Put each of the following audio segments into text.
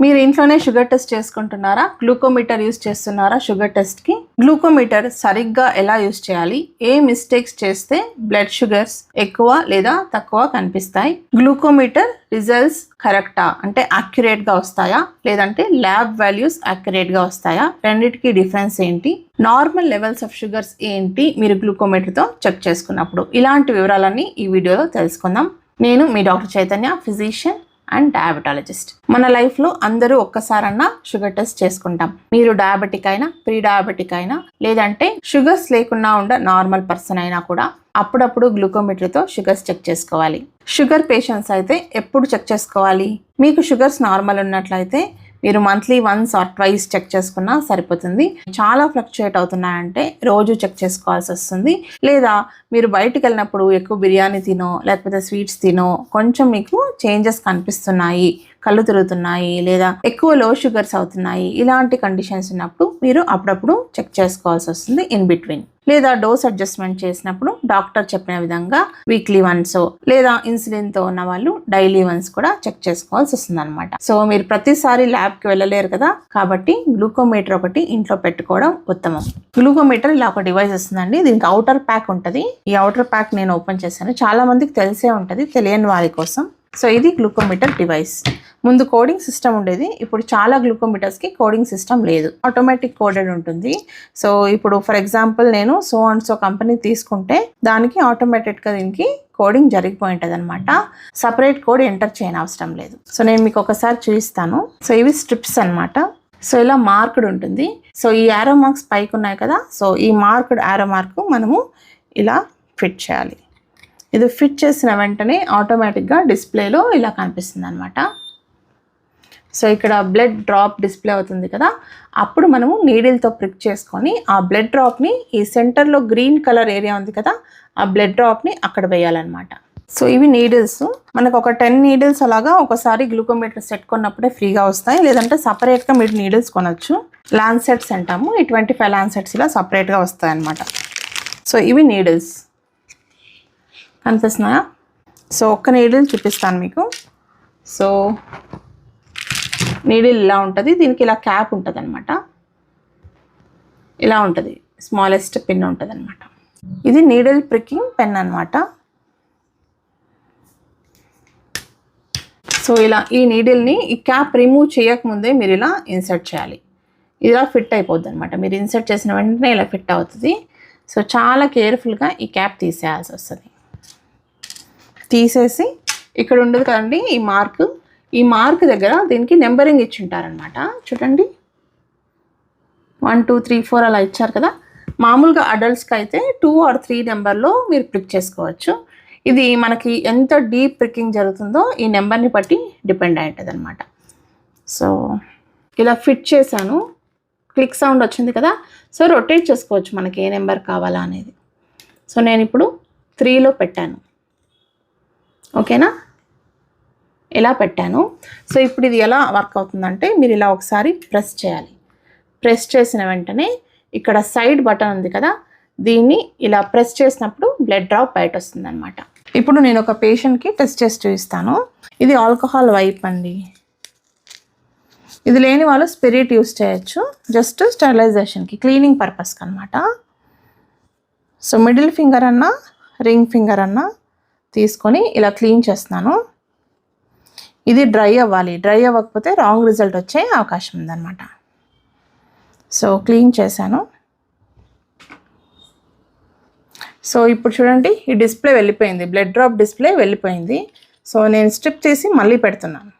మీరు ఇంట్లోనే sugar test చేసుకుంటున్నారా? గ్లూకోమీటర్ యూస్ చేస్తున్నారా షుగర్ టెస్ట్కి గ్లూకోమీటర్ సరిగ్గా ఎలా యూస్ చేయాలి? ఏ మిస్టేక్స్ చేస్తే బ్లడ్ షుగర్స్ ఎక్కువ లేదా తక్కువ కనిపిస్తాయి? గ్లూకోమీటర్ రిజల్ట్స్ కరెక్టా? అంటే యాక్యురేట్గా వస్తాయా? లేదంటే ల్యాబ్ వాల్యూస్ యాక్యురేట్గా వస్తాయా? రెండింటికి డిఫరెన్స్ ఏంటి? నార్మల్ లెవెల్స్ ఆఫ్ షుగర్స్ ఏంటి? మీరు గ్లూకోమీటర్తో చెక్ చేసుకున్నప్పుడు. ఇలాంటి వివరాలన్నీ ఈ వీడియోలో తెలుసుకుందాం. నేను మీ doctor Chaitanya physician. And diabetologist. మన లైఫ్లో అందరూ ఒక్కసారన్నా షుగర్ టెస్ట్ చేసుకుంటాం. మీరు డయాబెటిక్ అయినా ప్రీ డయాబెటిక్ అయినా లేదంటే షుగర్స్ లేకుండా ఉండే నార్మల్ పర్సన్ అయినా కూడా అప్పుడప్పుడు గ్లూకోమీటర్తో షుగర్స్ చెక్ చేసుకోవాలి. షుగర్ పేషెంట్స్ అయితే ఎప్పుడు చెక్ చేసుకోవాలి? మీకు షుగర్స్ నార్మల్ ఉన్నట్లయితే మీరు monthly once or twice check చేసుకున్నా సరిపోతుంది. చాలా ఫ్లక్చుయేట్ అవుతున్నాయంటే రోజు చెక్ చేసుకోవాల్సి వస్తుంది. లేదా మీరు బయటికి వెళ్ళినప్పుడు ఎక్కువ బిర్యానీ తినో లేకపోతే స్వీట్స్ తినో కొంచెం మీకు చేంజెస్ కనిపిస్తున్నాయి. కళ్ళు తిరుగుతున్నాయి లేదా ఎక్కువ లో షుగర్స్ అవుతున్నాయి ఇలాంటి కండిషన్స్ ఉన్నప్పుడు మీరు అప్పుడప్పుడు చెక్ చేసుకోవాల్సి వస్తుంది ఇన్ బిట్వీన్ లేదా డోస్ అడ్జస్ట్మెంట్ చేసినప్పుడు డాక్టర్ చెప్పిన విధంగా వీక్లీ వన్స్ లేదా ఇన్సులిన్తో ఉన్న వాళ్ళు డైలీ వన్స్ కూడా చెక్ చేసుకోవాల్సి వస్తుంది అనమాట సో మీరు ప్రతిసారి ల్యాబ్కి వెళ్ళలేరు కదా కాబట్టి గ్లూకోమీటర్ ఒకటి ఇంట్లో పెట్టుకోవడం ఉత్తమం. గ్లూకోమీటర్ ఇలా ఒక డివైస్ వస్తుందండి దీనికి అవుటర్ ప్యాక్ ఉంటుంది. ఈ అవుటర్ ప్యాక్ నేను ఓపెన్ చేశాను. చాలా మందికి తెలిసే ఉంటుంది తెలియని వారి కోసం. సో ఇది గ్లూకోమీటర్ డివైస్. ముందు కోడింగ్ సిస్టమ్ ఉండేది. ఇప్పుడు చాలా గ్లూకోమీటర్స్కి కోడింగ్ సిస్టమ్ లేదు. ఆటోమేటిక్ కోడెడ్ ఉంటుంది. సో ఇప్పుడు ఫర్ ఎగ్జాంపుల్ నేను సో అండ్ సో కంపెనీ తీసుకుంటే దానికి ఆటోమేటెడ్గా దీనికి కోడింగ్ జరిగిపోయి ఉంటుంది అనమాట సపరేట్ కోడ్ ఎంటర్ చేయని అవసరం లేదు. సో నేను మీకు ఒకసారి చూపిస్తాను. సో ఇవి స్ట్రిప్స్ అనమాట సో ఇలా మార్క్డ్ ఉంటుంది. సో ఈ యారో మార్క్స్ పైకి ఉన్నాయి కదా. సో ఈ మార్క్డ్ యారో మార్క్ మనము ఇలా ఫిట్ చేయాలి. ఇది ఫిట్ చేసిన వెంటనే ఆటోమేటిక్గా డిస్ప్లేలో ఇలా కనిపిస్తుంది అనమాట సో ఇక్కడ బ్లడ్ డ్రాప్ డిస్ప్లే అవుతుంది కదా. అప్పుడు మనము నీడిల్తో ప్రిక్ చేసుకొని ఆ బ్లడ్ డ్రాప్ని ఈ సెంటర్లో గ్రీన్ కలర్ ఏరియా ఉంది కదా ఆ బ్లడ్ డ్రాప్ని అక్కడ వేయాలన్నమాట. సో ఇవి నీడిల్స్. మనకు ఒక టెన్ నీడిల్స్ అలాగా ఒకసారి గ్లూకోమీటర్ సెట్ కొన్నప్పుడే ఫ్రీగా వస్తాయి. లేదంటే సపరేట్గా మీరు నీడిల్స్ కొనొచ్చు. సెట్స్ అంటాము. ఈ ట్వంటీ ఫైవ్ లాన్సెట్స్ ఇలా సపరేట్గా వస్తాయి అన్నమాట సో ఇవి నీడిల్స్. కనిపిస్తున్నాయా? సో ఒక్క నీడిల్ చూపిస్తాను మీకు. సో నీడిల్ ఇలా ఉంటుంది. దీనికి ఇలా క్యాప్ ఉంటుంది అనమాట ఇలా ఉంటుంది. స్మాలెస్ట్ పిన్ ఉంటుంది అనమాట ఇది నీడిల్ ప్రికింగ్ పెన్ అనమాట సో ఇలా ఈ నీడిల్ని ఈ క్యాప్ రిమూవ్ చేయకముందే మీరు ఇలా ఇన్సర్ట్ చేయాలి. ఇలా ఫిట్ అయిపోద్ది అనమాట మీరు ఇన్సర్ట్ చేసిన వెంటనే ఇలా ఫిట్ అవుతుంది. సో చాలా కేర్ఫుల్గా ఈ క్యాప్ తీసేయాల్సి వస్తుంది. తీసేసి ఇక్కడ ఉండదు కదండి ఈ మార్క్. ఈ మార్క్ దగ్గర దీనికి నెంబరింగ్ ఇచ్చి ఉంటారనమాట చూడండి. వన్ టూ త్రీ ఫోర్ అలా ఇచ్చారు కదా. మామూలుగా అడల్ట్స్కి అయితే టూ ఆర్ త్రీ నెంబర్లో మీరు ప్రిక్ చేసుకోవచ్చు. ఇది మనకి ఎంత డీప్ ప్రికింగ్ జరుగుతుందో ఈ నెంబర్ని బట్టి డిపెండ్ అయి ఉంటుంది అనమాట సో ఇలా ఫిట్ చేశాను. క్లిక్ సౌండ్ వచ్చింది కదా. సో రొటేట్ చేసుకోవచ్చు మనకి ఏ నెంబర్ కావాలా అనేది. సో నేను ఇప్పుడు త్రీలో పెట్టాను. ఓకేనా? ఇలా పెట్టాను? సో ఇప్పుడు ఇది ఎలా వర్క్ అవుతుందంటే మీరు ఇలా ఒకసారి ప్రెస్ చేయాలి. ప్రెస్ చేసిన వెంటనే ఇక్కడ సైడ్ బటన్ ఉంది కదా దీన్ని ఇలా ప్రెస్ చేసినప్పుడు బ్లడ్ డ్రాప్ బయట వస్తుంది అనమాట ఇప్పుడు నేను ఒక పేషెంట్కి టెస్ట్ చేసి చూపిస్తాను. ఇది ఆల్కహాల్ వైప్ అండి. ఇది లేని వాళ్ళు స్పిరిట్ యూస్ చేయొచ్చు. జస్ట్ స్టెరిలైజేషన్కి క్లీనింగ్ పర్పస్కి అనమాట సో మిడిల్ ఫింగర్ అన్నా రింగ్ ఫింగర్ అన్నా తీసుకొని ఇలా క్లీన్ చేస్తున్నాను. ఇది డ్రై అవ్వాలి. డ్రై అవ్వకపోతే రాంగ్ రిజల్ట్ వచ్చే అవకాశం ఉందన్నమాట. సో క్లీన్ చేశాను. సో ఇప్పుడు చూడండి ఈ డిస్ప్లే వెళ్ళిపోయింది. బ్లడ్ డ్రాప్ డిస్ప్లే వెళ్ళిపోయింది. సో నేను స్ట్రిప్ తీసి మళ్ళీ పెడుతున్నాను.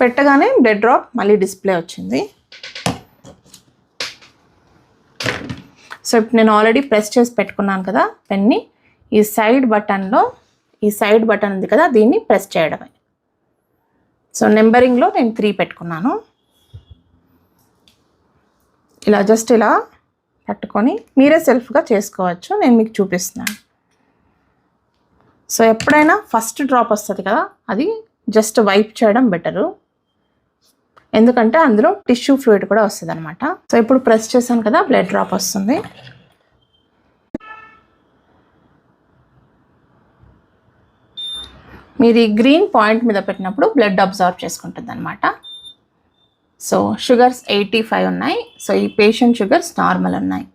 పెట్టగానే బ్లడ్ డ్రాప్ మళ్ళీ డిస్ప్లే వచ్చింది. సో ఇప్పుడు నేను ఆల్రెడీ ప్రెస్ చేసి పెట్టుకున్నాను కదా పెన్ని ఈ సైడ్ బటన్లో ఈ సైడ్ బటన్ ఉంది కదా దీన్ని ప్రెస్ చేయడమే. సో నెంబరింగ్లో నేను త్రీ పెట్టుకున్నాను. ఇలా జస్ట్ ఇలా పట్టుకొని మీరే సెల్ఫ్గా చేసుకోవచ్చు నేను మీకు చూపిస్తున్నాను. సో ఎప్పుడైనా ఫస్ట్ డ్రాప్ వస్తుంది కదా అది జస్ట్ వైప్ చేయడం బెటరు ఎందుకంటే అందులో టిష్యూ ఫ్లూయిడ్ కూడా వస్తుంది అనమాట సో ఇప్పుడు ప్రెస్ చేశాను కదా బ్లడ్ డ్రాప్ వస్తుంది. మీరు ఈ గ్రీన్ పాయింట్ మీద పెట్టినప్పుడు బ్లడ్ అబ్జర్వ్ చేసుకుంటుంది అనమాట సో షుగర్స్ ఎయిటీ ఫైవ్ ఉన్నాయి. సో ఈ పేషెంట్ షుగర్స్ నార్మల్ ఉన్నాయి.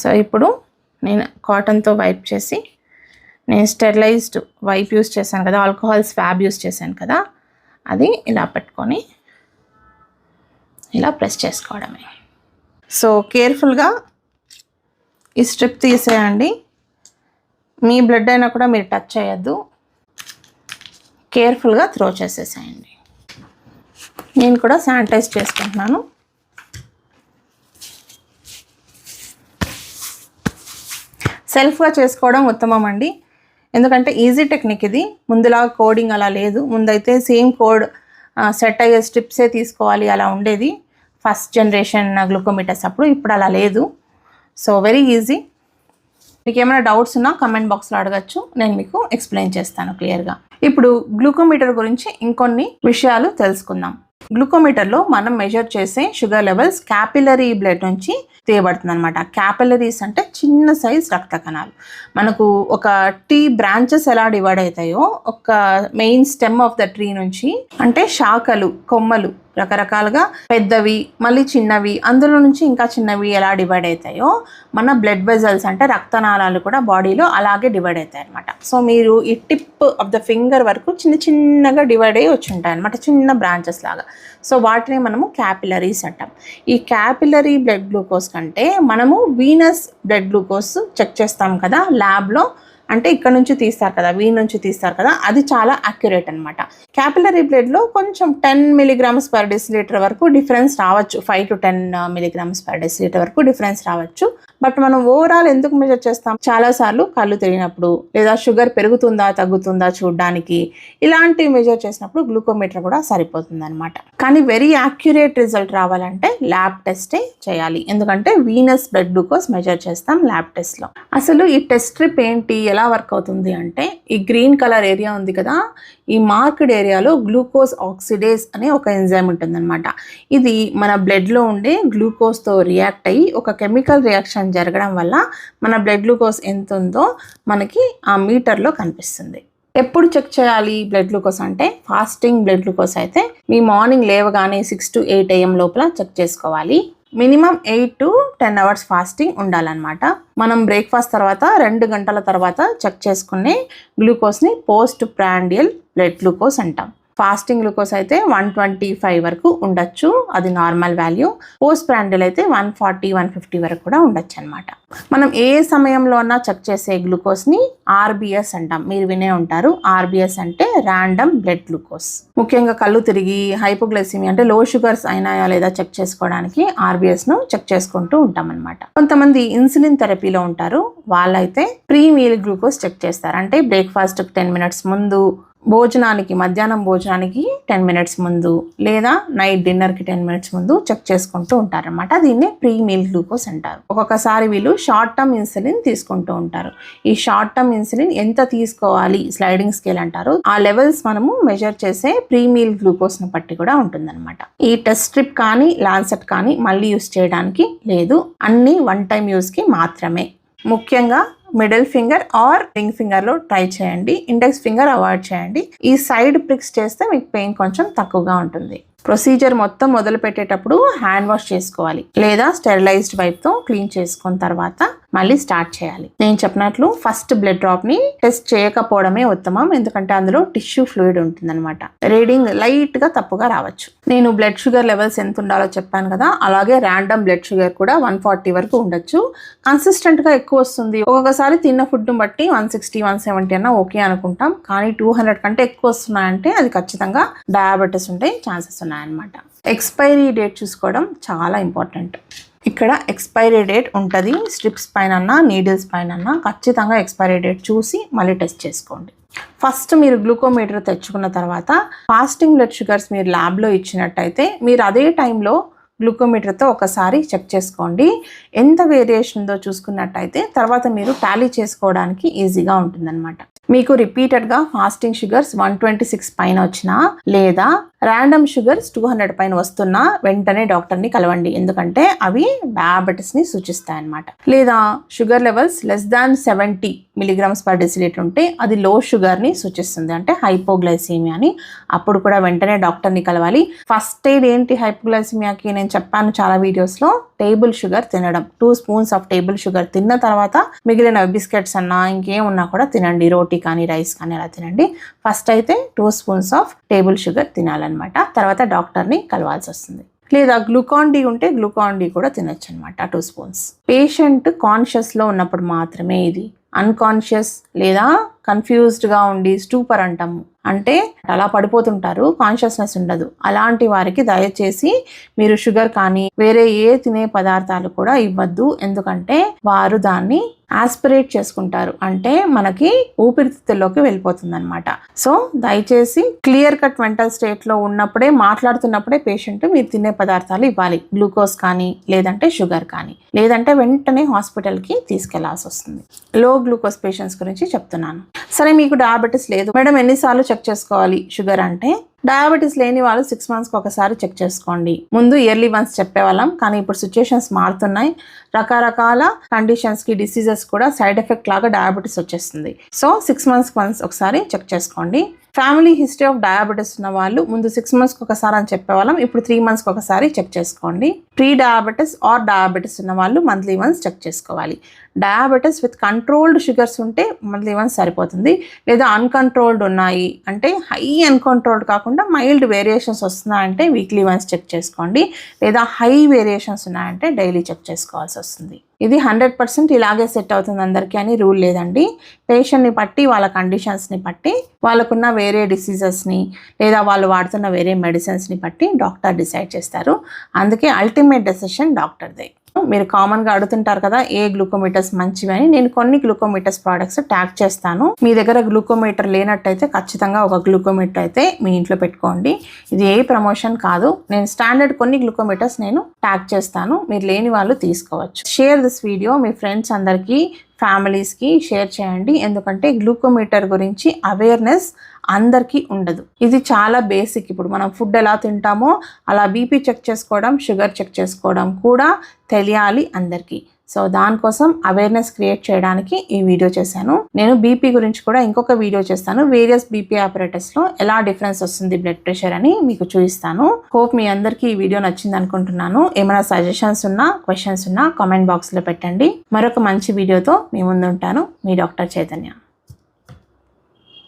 సో ఇప్పుడు నేను కాటన్తో వైప్ చేసి నేను స్టెరిలైజ్డ్ వైప్ యూస్ చేశాను కదా ఆల్కహాల్ స్వాబ్ యూస్ చేశాను కదా అది ఇలా పెట్టుకొని ఇలా ప్రెస్ చేసుకోవడమే. సో కేర్ఫుల్గా ఈ స్ట్రిప్ తీసేయండి. మీ బ్లడ్ అయినా కూడా మీరు టచ్ చేయొద్దు. కేర్ఫుల్గా త్రో చేసేసేయండి. నేను కూడా శానిటైజ్ చేసుకుంటున్నాను. సెల్ఫ్గా చేసుకోవడం ఉత్తమం అండి. ఎందుకంటే ఈజీ టెక్నిక్ ఇది. ముందులా కోడింగ్ అలా లేదు. ముందైతే సేమ్ కోడ్ సెట్ అయ్యే స్ట్రిప్సే తీసుకోవాలి అలా ఉండేది. ఫస్ట్ జనరేషన్ గ్లూకోమీటర్స్ అప్పుడు ఇప్పుడు అలా లేదు. సో వెరీ ఈజీ మీకు ఏమైనా డౌట్స్ ఉన్నా కమెంట్ బాక్స్లో అడగచ్చు. నేను మీకు ఎక్స్ప్లెయిన్ చేస్తాను క్లియర్గా ఇప్పుడు గ్లూకోమీటర్ గురించి ఇంకొన్ని విషయాలు తెలుసుకుందాం. గ్లూకోమీటర్లో మనం మెజర్ చేసే షుగర్ లెవెల్స్ క్యాపిలరీ బ్లడ్ నుంచి తీయబడుతుంది అనమాట క్యాపిలరీస్ అంటే చిన్న సైజ్ రక్త కణాలు. మనకు ఒక టీ బ్రాంచెస్ ఎలా డివైడ్ అవుతాయో ఒక main stem of the tree నుంచి అంటే శాఖలు కొమ్మలు రకరకాలుగా పెద్దవి మళ్ళీ చిన్నవి అందులో నుంచి ఇంకా చిన్నవి ఎలా డివైడ్ అవుతాయో మన బ్లడ్ వెజల్స్ అంటే రక్తనాళాలు కూడా బాడీలో అలాగే డివైడ్ అవుతాయి అనమాట సో మీరు ఈ టిప్ ఆఫ్ ద ఫింగర్ వరకు చిన్న చిన్నగా డివైడ్ అయ్యి వచ్చి ఉంటాయి అనమాట చిన్న బ్రాంచెస్ లాగా. సో వాటిని మనము క్యాపిలరీస్ అంటాం. ఈ క్యాపిలరీ బ్లడ్ గ్లూకోజ్ కంటే మనము వీనస్ బ్లడ్ గ్లూకోజ్ చెక్ చేస్తాం కదా ల్యాబ్లో అంటే ఇక్కడ నుంచి తీస్తారు కదా వీ నుంచి తీస్తారు కదా అది చాలా అక్యురేట్ అనమాట క్యాపిలరీ బ్లడ్లో కొంచెం టెన్ మిలీగ్రామ్స్ పర్ డెసిలీటర్ వరకు డిఫరెన్స్ రావచ్చు. Five to ten milligrams per decilitre వరకు డిఫరెన్స్ రావచ్చు. బట్ మనం ఓవరాల్ ఎందుకు మెజర్ చేస్తాం? చాలా సార్లు కళ్ళు తిరిగినప్పుడు లేదా షుగర్ పెరుగుతుందా తగ్గుతుందా చూడడానికి ఇలాంటివి మెజర్ చేసినప్పుడు గ్లూకోమీటర్ కూడా సరిపోతుంది అనమాట కానీ వెరీ యాక్యురేట్ రిజల్ట్ రావాలంటే ల్యాబ్ టెస్టే చేయాలి. ఎందుకంటే వీనస్ బ్లడ్ గ్లూకోజ్ మెజర్ చేస్తాం ల్యాబ్ టెస్ట్లో అసలు ఈ టెస్ట్ ట్రిప్ ఏంటి? ఎలా వర్క్ అవుతుంది అంటే ఈ గ్రీన్ కలర్ ఏరియా ఉంది కదా ఈ మార్క్డ్ ఏరియాలో గ్లూకోజ్ ఆక్సిడేస్ అనే ఒక ఎంజైమ్ ఉంటుందన్నమాట. ఇది మన బ్లడ్లో ఉండే గ్లూకోజ్తో రియాక్ట్ అయ్యి ఒక కెమికల్ రియాక్షన్ జరగడం వల్ల మన బ్లడ్ గ్లూకోజ్ ఎంత ఉందో మనకి ఆ మీటర్లో కనిపిస్తుంది. ఎప్పుడు చెక్ చేయాలి బ్లడ్ గ్లూకోజ్ అంటే? ఫాస్టింగ్ బ్లడ్ గ్లూకోజ్ అయితే మీ మార్నింగ్ లేవగానే సిక్స్ టు ఎయిట్ ఏఎం లోపల చెక్ చేసుకోవాలి. Minimum eight to ten hours fasting ఉండాలన్నమాట. మనం బ్రేక్ఫాస్ట్ తర్వాత రెండు గంటల తర్వాత చెక్ చేసుకునే గ్లూకోజ్ని పోస్ట్ ప్రాండియల్ బ్లడ్ గ్లూకోజ్ అంటాం. ఫాస్టింగ్ గ్లూకోజ్ అయితే వన్ ట్వంటీ ఫైవ్ వరకు ఉండొచ్చు. అది నార్మల్ వాల్యూ. పోస్ట్ ప్రాండల్ అయితే వన్ ఫార్టీ వన్ ఫిఫ్టీ వరకు కూడా ఉండొచ్చు అనమాట మనం ఏ సమయంలో అన్నా చెక్ చేసే గ్లూకోజ్ని ఆర్బిఎస్ అంటాం. మీరు వినే ఉంటారు. ఆర్బిఎస్ అంటే ర్యాండమ్ బ్లడ్ గ్లూకోజ్. ముఖ్యంగా కళ్ళు తిరిగి హైపోగ్లైసిమి అంటే లో షుగర్స్ అయినాయా లేదా చెక్ చేసుకోవడానికి ఆర్బిఎస్ను చెక్ చేసుకుంటూ ఉంటాం అనమాట కొంతమంది ఇన్సులిన్ థెరపీలో ఉంటారు. వాళ్ళైతే ప్రీ మీల్ గ్లూకోజ్ చెక్ చేస్తారు. అంటే బ్రేక్ఫాస్ట్ టెన్ మినిట్స్ ముందు భోజనానికి మధ్యాహ్నం భోజనానికి టెన్ మినిట్స్ ముందు లేదా నైట్ డిన్నర్కి టెన్ మినిట్స్ ముందు చెక్ చేసుకుంటూ ఉంటారన్నమాట. దీన్ని ప్రీ మీల్ గ్లూకోజ్ అంటారు. ఒక్కొక్కసారి వీళ్ళు షార్ట్ టర్మ్ ఇన్సులిన్ తీసుకుంటూ ఉంటారు. ఈ షార్ట్ టర్మ్ ఇన్సులిన్ ఎంత తీసుకోవాలి? స్లైడింగ్ స్కేల్ అంటారు. ఆ లెవెల్స్ మనము మెజర్ చేసే ప్రీ మీల్ గ్లూకోజ్ని బట్టి కూడా ఉంటుందన్నమాట. ఈ టెస్ట్ స్ట్రిప్ కానీ లాన్సెట్ కానీ మళ్ళీ యూస్ చేయడానికి లేదు. అన్ని వన్ టైం యూస్కి మాత్రమే. ముఖ్యంగా మిడిల్ ఫింగర్ ఆర్ రింగ్ ఫింగర్లో ట్రై చేయండి. ఇండెక్స్ ఫింగర్ అవాయిడ్ చేయండి. ఈ సైడ్ ప్రిక్స్ చేస్తే మీకు పెయిన్ కొంచెం తక్కువగా ఉంటుంది. ప్రొసీజర్ మొత్తం మొదలు పెట్టేటప్పుడు హ్యాండ్ వాష్ చేసుకోవాలి. లేదా స్టెరిలైజ్డ్ వైప్తో క్లీన్ చేసుకున్న తర్వాత మళ్ళీ స్టార్ట్ చేయాలి. నేను చెప్పినట్లు ఫస్ట్ బ్లడ్ డ్రాప్ని టెస్ట్ చేయకపోవడమే ఉత్తమం. ఎందుకంటే అందులో టిష్యూ ఫ్లూయిడ్ ఉంటుందన్నమాట. రీడింగ్ లైట్గా తప్పుగా రావచ్చు. నేను బ్లడ్ షుగర్ లెవెల్స్ ఎంత ఉండాలో చెప్పాను కదా అలాగే ర్యాండమ్ బ్లడ్ షుగర్ కూడా వన్ ఫార్టీ వరకు ఉండొచ్చు. కన్సిస్టెంట్గా ఎక్కువ వస్తుంది. ఒక్కొక్కసారి తిన్న ఫుడ్ బట్టి వన్ సిక్స్టీ వన్ సెవెంటీ అన్న ఓకే అనుకుంటాం. కానీ టూ హండ్రెడ్ కంటే ఎక్కువ వస్తున్నాయంటే అది ఖచ్చితంగా డయాబెటీస్ ఉంటే ఛాన్సెస్ ఉన్నాయన్నమాట. ఎక్స్పైరీ డేట్ చూసుకోవడం చాలా ఇంపార్టెంట్. ఇక్కడ ఎక్స్పైరీ డేట్ ఉంటుంది. స్ట్రిప్స్ పైన నీడిల్స్ పైన ఖచ్చితంగా ఎక్స్పైరీ డేట్ చూసి మళ్ళీ టెస్ట్ చేసుకోండి. ఫస్ట్ మీరు గ్లూకోమీటర్ తెచ్చుకున్న తర్వాత ఫాస్టింగ్ బ్లడ్ షుగర్స్ మీరు ల్యాబ్లో ఇచ్చినట్టయితే మీరు అదే టైంలో గ్లూకోమీటర్తో ఒకసారి చెక్ చేసుకోండి. ఎంత వేరియేషన్ ఉందో చూసుకున్నట్టయితే తర్వాత మీరు టాలీ చేసుకోవడానికి ఈజీగా ఉంటుందన్నమాట. మీకు రిపీటెడ్గా fasting sugars one twenty six పైన వచ్చినా లేదా ర్యాండమ్ షుగర్స్ టూ హండ్రెడ్ పైన వస్తున్నా వెంటనే డాక్టర్ని కలవండి. ఎందుకంటే అవి డయాబెటీస్ని సూచిస్తాయి అన్నమాట లేదా sugar levels less than seventy milligrams per decilitre ఉంటే అది లో షుగర్ని సూచిస్తుంది. అంటే హైపోగ్లైసీమియా అని. అప్పుడు కూడా వెంటనే డాక్టర్ని కలవాలి. ఫస్ట్ ఎయిడ్ ఏంటి హైపోగ్లైసీమియాకి నేను చెప్పాను చాలా వీడియోస్లో. టేబుల్ షుగర్ తినడం. Two spoons of table sugar తిన్న తర్వాత మిగిలిన బిస్కెట్స్ అన్నా ఇంకేం ఉన్నా కూడా తినండి. రోటీ కానీ రైస్ కానీ అలా తినండి. ఫస్ట్ అయితే two spoons of table sugar తినాలన్నమాట. తర్వాత డాక్టర్ని కలవాల్సి వస్తుంది. లేదా గ్లూకాన్ డి ఉంటే గ్లూకాన్ డి కూడా తినొచ్చు అనమాట టూ స్పూన్స్. పేషెంట్ కాన్షియస్లో ఉన్నప్పుడు మాత్రమే ఇది. అన్కాన్షియస్ లేదా కన్ఫ్యూజ్డ్గా ఉండి స్టూపర్ అంటాము అంటే అలా పడిపోతుంటారు కాన్షియస్నెస్ ఉండదు. అలాంటి వారికి దయచేసి మీరు షుగర్ కానీ వేరే ఏ తినే పదార్థాలు కూడా ఇవ్వద్దు. ఎందుకంటే వారు దాన్ని ఆస్పిరేట్ చేసుకుంటారు. అంటే మనకి ఊపిరితిత్తుల్లోకి వెళ్ళిపోతుంది అనమాట సో దయచేసి క్లియర్ కట్ మెంటల్ స్టేట్లో ఉన్నప్పుడే మాట్లాడుతున్నప్పుడే పేషెంట్ మీరు తినే పదార్థాలు ఇవ్వాలి. గ్లూకోజ్ కానీ లేదంటే షుగర్ కానీ. లేదంటే వెంటనే హాస్పిటల్కి తీసుకెళ్ళాల్సి వస్తుంది. లో గ్లూకోజ్ పేషెంట్స్ గురించి చెప్తున్నాను. సరే మీకు డయాబెటీస్ లేదు. మేడం ఎన్నిసార్లు చెక్ చేసుకోవాలి? షుగర్ అంటే డయాబెటీస్ లేని వాళ్ళు సిక్స్ మంత్స్కి ఒకసారి చెక్ చేసుకోండి. ముందు ఇయర్లీ వన్స్ చెప్పేవాళ్ళం కానీ ఇప్పుడు సిచ్యుయేషన్స్ మారుతున్నాయి. రకరకాల కండిషన్స్కి డిసీజెస్ కూడా సైడ్ ఎఫెక్ట్ లాగా డయాబెటీస్ వచ్చేస్తుంది. సో సిక్స్ మంత్స్కి వన్స్ ఒకసారి చెక్ చేసుకోండి. ఫ్యామిలీ హిస్టరీ ఆఫ్ డయాబెటీస్ ఉన్న వాళ్ళు ముందు సిక్స్ మంత్స్కి ఒకసారి అని చెప్పేవాళ్ళం ఇప్పుడు త్రీ మంత్స్కి ఒకసారి చెక్ చేసుకోండి. ప్రీ డయాబెటీస్ ఆర్ డయాబెటీస్ ఉన్న వాళ్ళు మంత్లీ వన్స్ చెక్ చేసుకోవాలి. డయాబెటీస్ విత్ కంట్రోల్డ్ షుగర్స్ ఉంటే మంత్లీ వన్స్ సరిపోతుంది. లేదా అన్కంట్రోల్డ్ ఉన్నాయి అంటే హై అన్కంట్రోల్డ్ కాకుండా మైల్డ్ వేరియేషన్స్ వస్తున్నాయంటే వీక్లీ వన్స్ చెక్ చేసుకోండి. లేదా హై వేరియేషన్స్ ఉన్నాయంటే డైలీ చెక్ చేసుకోవాల్సి వస్తుంది. ఇది హండ్రెడ్ పర్సెంట్ ఇలాగే సెట్ అవుతుంది అందరికీ అని రూల్ లేదండి. పేషెంట్ని బట్టి వాళ్ళ కండిషన్స్ని బట్టి వాళ్ళకున్న వేరే డిసీజెస్ని లేదా వాళ్ళు వాడుతున్న వేరే మెడిసిన్స్ని బట్టి డాక్టర్ డిసైడ్ చేస్తారు. అందుకే అల్టిమేట్ డెసిషన్ డాక్టర్దే మీరు కామన్గా అడుగుతుంటారు కదా ఏ గ్లూకోమీటర్స్ మంచివి అని. నేను కొన్ని గ్లూకోమీటర్స్ ప్రోడక్ట్స్ ట్యాగ్ చేస్తాను. మీ దగ్గర గ్లూకోమీటర్ లేనట్టయితే ఖచ్చితంగా ఒక గ్లూకోమీటర్ అయితే మీ ఇంట్లో పెట్టుకోండి. ఇది ఏ ప్రమోషన్ కాదు. నేను స్టాండర్డ్ కొన్ని గ్లూకోమీటర్స్ నేను ట్యాగ్ చేస్తాను. మీరు లేని వాళ్ళు తీసుకోవచ్చు. షేర్ దిస్ వీడియో మీ ఫ్రెండ్స్ అందరికీ ఫ్యామిలీస్కి షేర్ చేయండి. ఎందుకంటే గ్లూకోమీటర్ గురించి అవేర్నెస్ అందరికీ ఉండదు. ఇది చాలా బేసిక్. ఇప్పుడు మనం ఫుడ్ ఎలా తింటామో అలా బీపీ చెక్ చేసుకోవడం షుగర్ చెక్ చేసుకోవడం కూడా తెలియాలి అందరికీ. సో దానికోసం అవేర్నెస్ క్రియేట్ చేయడానికి ఈ వీడియో చేశాను. నేను బీపీ గురించి కూడా ఇంకొక వీడియో చేస్తాను. వేరియస్ బీపీ ఆపరేటర్స్లో ఎలా డిఫరెన్స్ వస్తుంది బ్లడ్ ప్రెషర్ అని మీకు చూపిస్తాను. హోప్ మీ అందరికీ ఈ వీడియో నచ్చింది అనుకుంటున్నాను. ఏమైనా సజెషన్స్ ఉన్నా క్వశ్చన్స్ ఉన్నా కామెంట్ బాక్స్లో పెట్టండి. మరొక మంచి వీడియోతో మీ ముందుంటాను. మీ డాక్టర్ చైతన్య.